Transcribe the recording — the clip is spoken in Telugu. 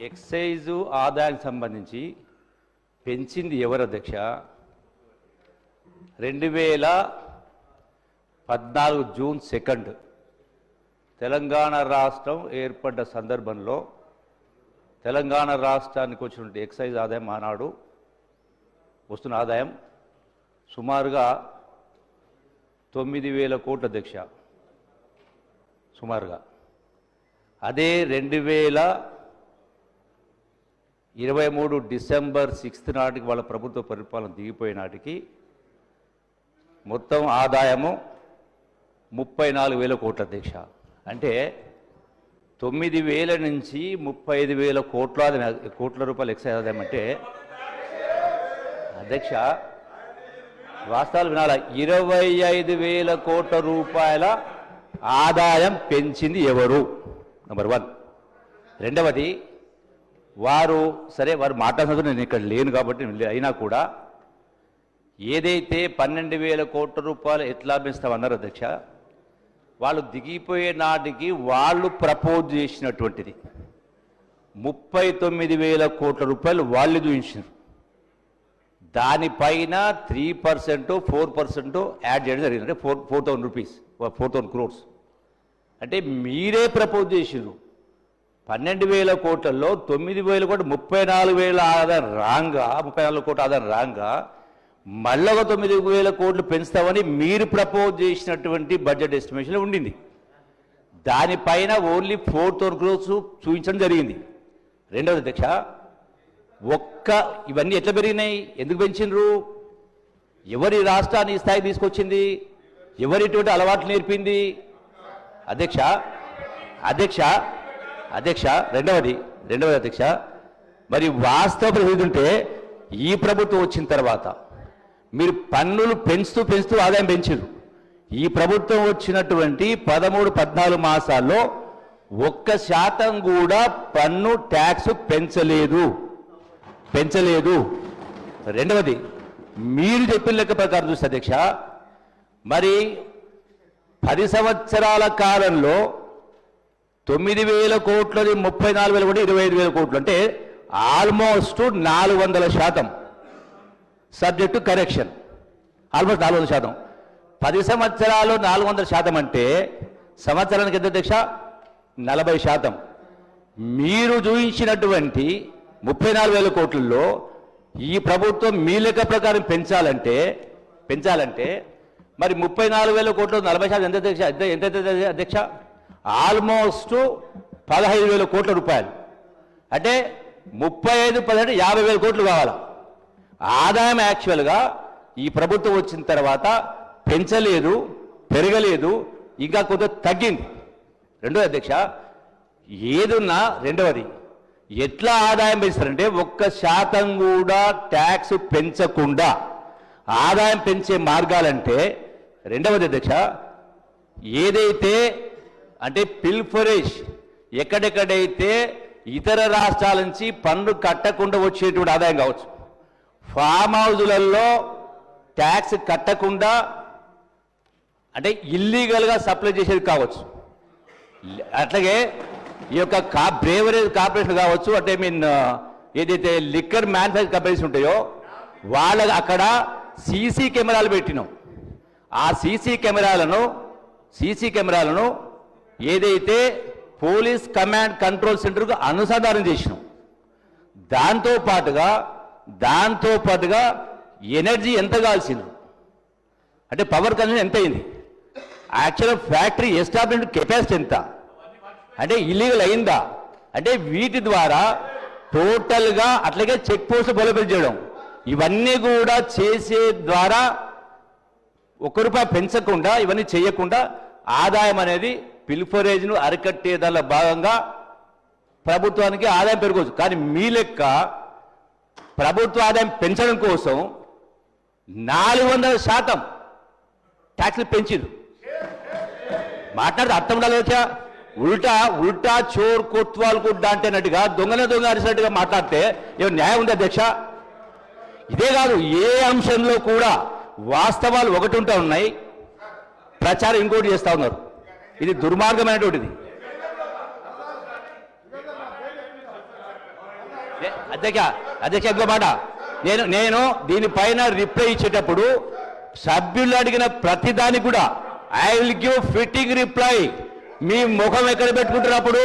ఎక్సైజు ఆదాయానికి సంబంధించి పెంచింది ఎవరు అధ్యక్ష? రెండు వేల పద్నాలుగు జూన్ సెకండ్ తెలంగాణ రాష్ట్రం ఏర్పడ్డ సందర్భంలో తెలంగాణ రాష్ట్రానికి వచ్చినటువంటి ఎక్సైజ్ ఆదాయం ఆనాడు వస్తున్న ఆదాయం సుమారుగా తొమ్మిది వేల కోట్ల అధ్యక్ష. సుమారుగా. అదే రెండు వేల ఇరవై మూడు డిసెంబర్ సిక్స్త్ నాటికి వాళ్ళ ప్రభుత్వ పరిపాలన దిగిపోయే నాటికి మొత్తం ఆదాయము ముప్పై నాలుగు వేల కోట్ల దీక్ష. అంటే తొమ్మిది వేల నుంచి ముప్పై ఐదు వేల కోట్లాది కోట్ల రూపాయలు ఎక్సైజ్ ఆదాయం అంటే అధ్యక్ష వాస్తవాలు వినాల. ఇరవై ఐదు వేల కోట్ల రూపాయల ఆదాయం పెంచింది ఎవరు? నెంబర్ వన్ రెండవది వారు సరే వారు మాట్లాడినందుకు నేను ఇక్కడ లేను కాబట్టి అయినా కూడా ఏదైతే పన్నెండు వేల కోట్ల రూపాయలు ఎట్లా పెంచుతామన్నారు అధ్యక్ష వాళ్ళు దిగిపోయే నాటికి వాళ్ళు ప్రపోజ్ చేసినటువంటిది. ముప్పై తొమ్మిది వేల కోట్ల రూపాయలు వాళ్ళు చూపించారు దానిపైన three percent four percent add చేయడం జరిగింది. అంటే four four thousand rupees four thousand crores. అంటే మీరే ప్రపోజ్ చేసిర్రు. పన్నెండు వేల కోట్లలో తొమ్మిది వేల కోట్లు ముప్పై నాలుగు వేల ఆదాయం రాంగా ముప్పై నాలుగు కోట్ల ఆదాయం రాంగా మళ్ళీ ఒక తొమ్మిది వేల కోట్లు పెంచుతామని మీరు ప్రపోజ్ చేసినటువంటి బడ్జెట్ ఎస్టిమేషన్ ఉండింది. దానిపైన ఓన్లీ ఫోర్ థౌసండ్ క్రోర్స్ చూపించడం జరిగింది. రెండవది అధ్యక్ష ఒక్క ఇవన్నీ ఎట్లా పెరిగినాయి? ఎందుకు పెంచిండ్రు ఎవరి రాష్ట్రాన్ని ఈ స్థాయి తీసుకొచ్చింది? ఎవరి ఇటువంటి అలవాట్లు నేర్పింది? అధ్యక్ష అధ్యక్ష అధ్యక్ష రెండవది రెండవది అధ్యక్ష. మరి వాస్తవ పరిస్థితి ఉంటే ఈ ప్రభుత్వం వచ్చిన తర్వాత మీరు పన్నులు పెంచుతూ పెంచుతూ ఆదాయం పెంచారు. ఈ ప్రభుత్వం వచ్చినటువంటి పదమూడు పద్నాలుగు మాసాల్లో ఒక్క శాతం కూడా పన్ను ట్యాక్స్ పెంచలేదు. పెంచలేదు. రెండవది మీరు చెప్పిన లెక్క ప్రకారం చూస్తే అధ్యక్ష మరి పది సంవత్సరాల కాలంలో తొమ్మిది వేల కోట్లది ముప్పై నాలుగు వేల కోట్లు ఇరవై ఐదు వేల కోట్లు. అంటే ఆల్మోస్ట్ నాలుగు వందల శాతం సబ్జెక్టు కరెక్షన్. ఆల్మోస్ట్ నాలుగు వందల శాతం. పది సంవత్సరాలు నాలుగు వందల శాతం అంటే సంవత్సరానికి ఎంత అధ్యక్ష? నలభై శాతం. మీరు చూపించినటువంటి ముప్పై నాలుగు వేల కోట్లలో ఈ ప్రభుత్వం మీ లెక్క ప్రకారం పెంచాలంటే పెంచాలంటే మరి ముప్పై నాలుగు వేల కోట్లు నలభై శాతం ఎంత అధ్యక్ష? ఎంత ఎంత అధ్యక్ష? ఆల్మోస్ట్ పదహైదు వేల కోట్ల రూపాయలు. అంటే ముప్పై ఐదు పదిహేడు యాభై వేల కోట్లు కావాలి? ఆదాయం యాక్చువల్గా ఈ ప్రభుత్వం వచ్చిన తర్వాత పెంచలేదు పెరగలేదు ఇంకా కొంత తగ్గింది. రెండోది అధ్యక్ష ఏదున్నా రెండవది ఎట్లా ఆదాయం పెంచుతారంటే ఒక్క శాతం కూడా ట్యాక్స్ పెంచకుండా ఆదాయం పెంచే మార్గాలంటే రెండవది అధ్యక్ష ఏదైతే అంటే పిల్ఫరేజ్ ఎక్కడెక్కడైతే ఇతర రాష్ట్రాల నుంచి పన్ను కట్టకుండా వచ్చేటువంటి ఆదాయం కావచ్చు. ఫామ్ హౌజులలో ట్యాక్స్ కట్టకుండా అంటే ఇల్లీగల్గా సప్లై చేసేది కావచ్చు. అట్లాగే ఈ యొక్క కా బ్రేవరేజ్ కార్పొరేషన్ కావచ్చు అంటే మీన్ ఏదైతే లిక్కర్ మ్యానుఫ్యాక్చర్ కంపెనీస్ ఉంటాయో వాళ్ళ అక్కడ సీసీ కెమెరాలు పెట్టినాం. ఆ సీసీ కెమెరాలను సీసీ కెమెరాలను ఏదైతే పోలీస్ కమాండ్ కంట్రోల్ సెంటర్కు అనుసంధానం చేసినాం దాంతో పాటుగా దాంతో పాటుగా ఎనర్జీ ఎంత కావాల్సింది అంటే పవర్ కన్సన్ ఎంత అయింది యాక్చువల్ ఫ్యాక్టరీ ఎస్టాబ్లిష్మెంట్ కెపాసిటీ ఎంత అంటే ఇల్లీగల్ అయిందా అంటే వీటి ద్వారా టోటల్గా అట్లాగే చెక్ పోస్ట్ బలోపేతం చేయడం ఇవన్నీ కూడా చేసే ద్వారా ఒక్క రూపాయి పెంచకుండా ఇవన్నీ చేయకుండా ఆదాయం అనేది పిల్ఫరేజ్ను అరికట్టే దానిలో భాగంగా ప్రభుత్వానికి ఆదాయం పెరగవచ్చు కానీ మీ లెక్క ప్రభుత్వ ఆదాయం పెంచడం కోసం నాలుగు వందల శాతం ట్యాక్స్లు పెంచింది మాట్లాడితే అర్థం ఉండాలి ఉల్టా ఉల్టా చోర్ కొత్వాలు గుడ్డా అంటేనట్టుగా దొంగన దొంగ అరిసినట్టుగా మాట్లాడితే ఏమో న్యాయం ఉంది అధ్యక్ష? ఇదే కాదు ఏ అంశంలో కూడా వాస్తవాలు ఒకటి ఉంటా ఉన్నాయి. ప్రచారం ఇంకోటి చేస్తా ఉన్నారు. ఇది దుర్మార్గమైనటువంటిది. అధ్యక్ష అధ్యక్ష ఇంకో మాట. నేను నేను దీనిపైన రిప్లై ఇచ్చేటప్పుడు సభ్యులు అడిగిన ప్రతిదాని కూడా I will give fitting reply మీ ముఖం ఎక్కడ పెట్టుకుంటున్నప్పుడు